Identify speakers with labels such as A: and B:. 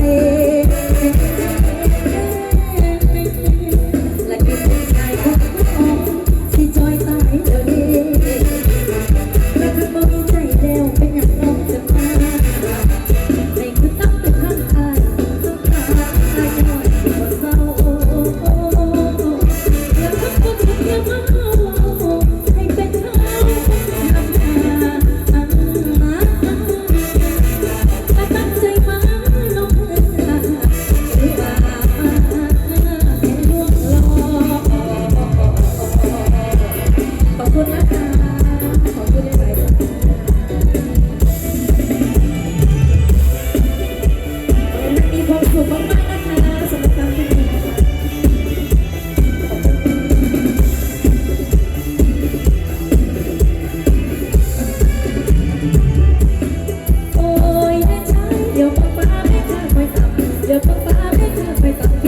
A: night. เด็กฟ้าไม่เธอไปต่อ